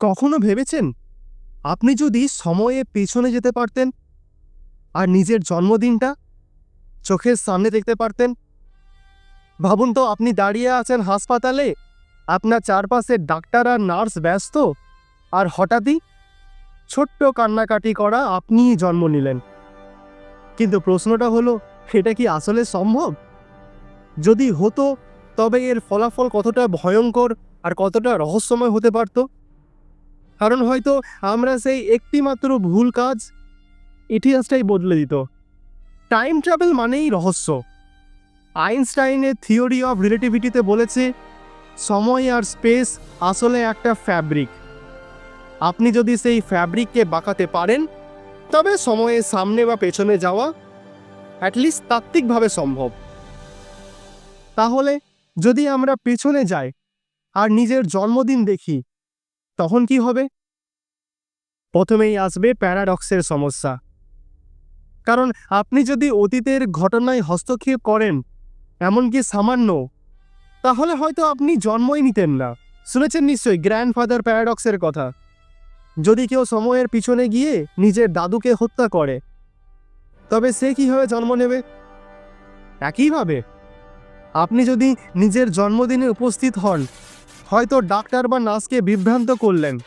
কখনো ভেবেছেন? আপনি যদি সময়ে পেছনে যেতে পারতেন আর নিজের জন্মদিনটা চোখের সামনে দেখতে পারতেন? ভাবুন তো, আপনি দাঁড়িয়ে আছেন হাসপাতালে, আপনার চারপাশে ডাক্তার আর নার্স ব্যস্ত, আর হঠাৎই ছোট্ট কান্নাকাটি করা আপনিই জন্ম নিলেন। কিন্তু প্রশ্নটা হলো, এটা কি আসলে সম্ভব? যদি হতো, তবে এর ফলাফল কতটা ভয়ঙ্কর আর কতটা রহস্যময় হতে পারত? কারণ হয়তো আমরা সেই একটিমাত্র ভুল কাজ ইতিহাসটাই বদলে দিত। টাইম ট্রাভেল মানেই রহস্য। আইনস্টাইনের থিওরি অফ রিলেটিভিটিতে বলেছে, সময় আর স্পেস আসলে একটা ফ্যাব্রিক। আপনি যদি সেই ফ্যাব্রিককে বাঁকাতে পারেন, তবে সময়ের সামনে বা পেছনে যাওয়া অ্যাটলিস্ট তাত্ত্বিকভাবে সম্ভব। তাহলে যদি আমরা পেছনে যাই আর নিজের জন্মদিন দেখি তখন কি হবে? প্রথমেই আসবে প্যারাডক্সের সমস্যা। কারণ আপনি যদি অতীতের ঘটনায় হস্তক্ষেপ করেন, এমনকি সামান্য, তাহলে হয়তো আপনি জন্মই নিতেন না। শুনেছেন নিশ্চয়ই গ্র্যান্ডফাদার প্যারাডক্সের কথা? যদি কেউ সময়ের পিছনে গিয়ে নিজের দাদুকে হত্যা করে, তবে সে কীভাবে জন্ম নেবে? একইভাবে, আপনি যদি নিজের জন্মদিনে উপস্থিত হন হয়তো ডাক্তার বা নার্সকে বিভ্রান্ত করলেন।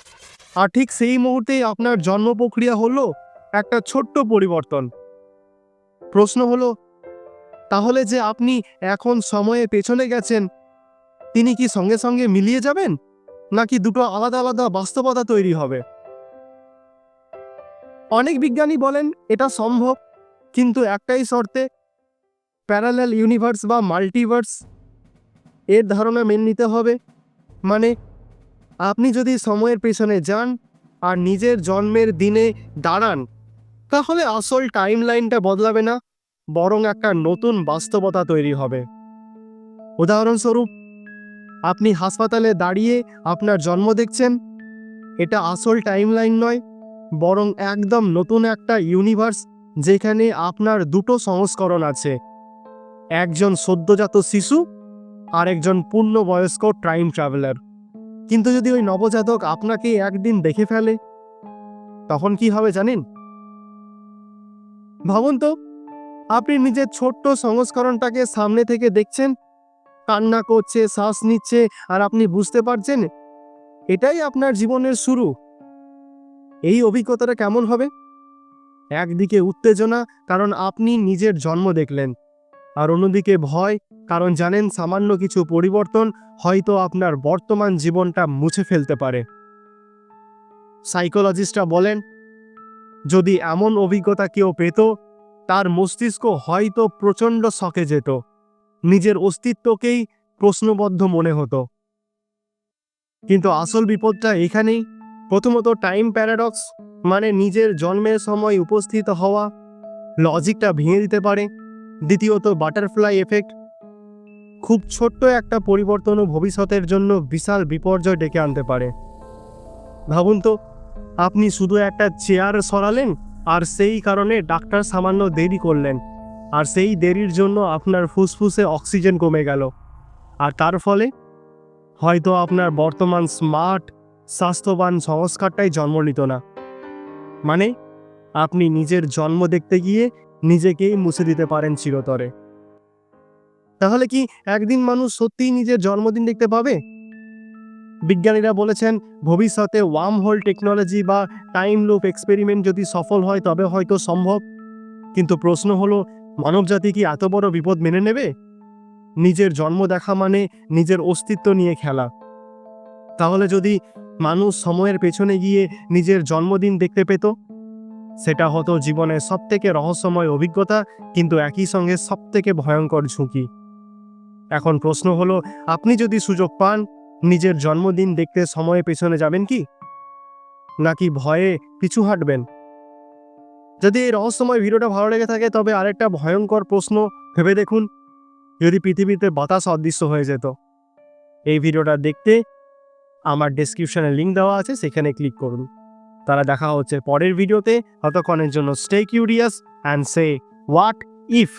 আর ঠিক সেই মুহূর্তেই আপনার জন্ম প্রক্রিয়া হলো একটা ছোট্ট পরিবর্তন। প্রশ্ন হলো, তাহলে যে আপনি এখন সময়ে পেছনে গেছেন, তিনি কি সঙ্গে সঙ্গে মিলিয়ে যাবেন? নাকি দুটো আলাদা আলাদা বাস্তবতা তৈরি হবে? অনেক বিজ্ঞানী বলেন, এটা সম্ভব, কিন্তু একটাই শর্তে প্যারালাল ইউনিভার্স বা মাল্টিভার্স এর ধারণা মেনে নিতে হবে। মানে আপনি যদি সময়ের পেছনে যান আর নিজের জন্মের দিনে দাঁড়ান, তাহলে আসল টাইম লাইনটা বদলাবে না, বরং একটা নতুন বাস্তবতা তৈরি হবে। উদাহরণস্বরূপ, আপনি হাসপাতালে দাঁড়িয়ে আপনার জন্ম দেখছেন, এটা আসল টাইম লাইন নয়, বরং একদম নতুন একটা ইউনিভার্স যেখানে আপনার দুটো সংস্করণ আছে, একজন সদ্যজাত শিশু আর একজন পূর্ণবয়স্ক টাইম ট্রাভেলার কিন্তু যদি ওই নবজাতক আপনাকে একদিন দেখে ফেলে, তখন কি হবে জানেন? ভাবুন তো, আপনি নিজের ছোট্ট সংস্করণটাকে সামনে থেকে দেখছেন, কান্না করছে, শ্বাস নিচ্ছে, আর আপনি বুঝতে পারছেন, এটাই আপনার জীবনের শুরু। এই অভিজ্ঞতাটা কেমন হবে? একদিকে উত্তেজনা, কারণ আপনি নিজের জন্ম দেখলেন। আর অন্যদিকে ভয়, কারণ জানেন সামান্য কিছু পরিবর্তন হয়তো আপনার বর্তমান জীবনটা মুছে ফেলতে পারে। সাইকোলজিস্টরা বলেন, যদি এমন অভিজ্ঞতা কেউ পেত, তার মস্তিষ্ক হয়তো প্রচণ্ড শকে যেত, নিজের অস্তিত্বকেই প্রশ্নবদ্ধ মনে হতো। কিন্তু আসল বিপদটা এখানেই। প্রথমত টাইম প্যারাডক্স মানে নিজের জন্মের সময় উপস্থিত হওয়া, লজিকটা ভেঙে দিতে পারে। দ্বিতীয়ত বাটারফ্লাই এফেক্ট। খুব ছোট্ট একটা পরিবর্তনও ভবিষ্যতের জন্য বিশাল বিপর্যয় ডেকে আনতে পারে। ভাবুন তো, আপনি শুধু একটা চেয়ার সরালেন আর সেই কারণে ডাক্তার সামান্য দেরি করলেন, আর সেই দেরির জন্য আপনার ফুসফুসে অক্সিজেন কমে গেল। আর তার ফলে? হয়তো আপনার বর্তমান স্মার্ট, স্বাস্থ্যবান সংস্কারটাই জন্ম নিত না। মানে আপনি নিজের জন্ম দেখতে গিয়ে নিজেকেই মুছে দিতে পারেন চিরতরে। তাহলে কি একদিন মানুষ সত্যিই নিজের জন্মদিন দেখতে পাবে? বিজ্ঞানীরা বলেছেন, ভবিষ্যতে ওয়ার্ম হোল টেকনোলজি বা টাইম লুপ এক্সপেরিমেন্ট যদি সফল হয়, তবে হয়তো সম্ভব। কিন্তু প্রশ্ন হলো, মানবজাতি কি এত বড় বিপদ মেনে নেবে? নিজের জন্ম দেখা মানে নিজের অস্তিত্ব নিয়ে খেলা। তাহলে যদি মানুষ সময়ের পেছনে গিয়ে নিজের জন্মদিন দেখতে পেত সেটা হতো জীবনের সবথেকে রহস্যময় অভিজ্ঞতা, কিন্তু একই সঙ্গে সবথেকে ভয়ঙ্কর ঝুঁকি। এখন প্রশ্ন হলো, আপনি যদি সুযোগ পান, নিজের জন্মদিন দেখতে সময়ে পেছনে যাবেন কি? নাকি ভয়ে পিছু হাঁটবেন? যদি এই রহস্যময় ভিডিওটা ভালো লেগে থাকে, তবে আরেকটা ভয়ঙ্কর প্রশ্ন ভেবে দেখুন। যদি পৃথিবীতে বাতাস অদৃশ্য হয়ে যেত, এই ভিডিওটা দেখতে আমার ডেসক্রিপশনে লিঙ্ক দেওয়া আছে, সেখানে ক্লিক করুন। তারা দেখা হচ্ছে পরের ভিডিওতে। ততক্ষণের জন্য stay curious and say what if